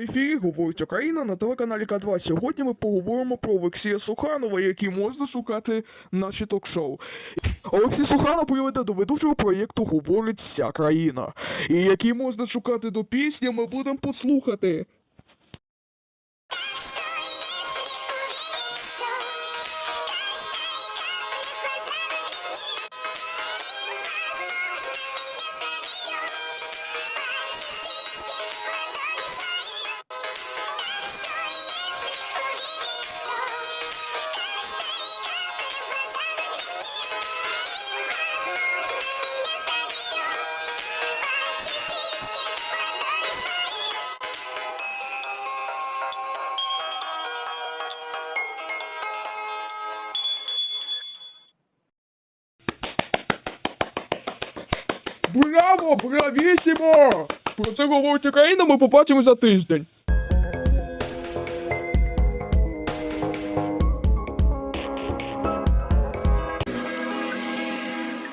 В ефірі говорить Україна на телеканалі К2. Сьогодні ми поговоримо про Олексія Суханова, який можна шукати наші ток-шоу. Олексій Суханов приведе до ведучого проєкту Говорить вся країна. І який можна шукати до пісні, ми будемо послухати. Браво! Бравісімо! Про це говорить Україна, ми побачимо за тиждень.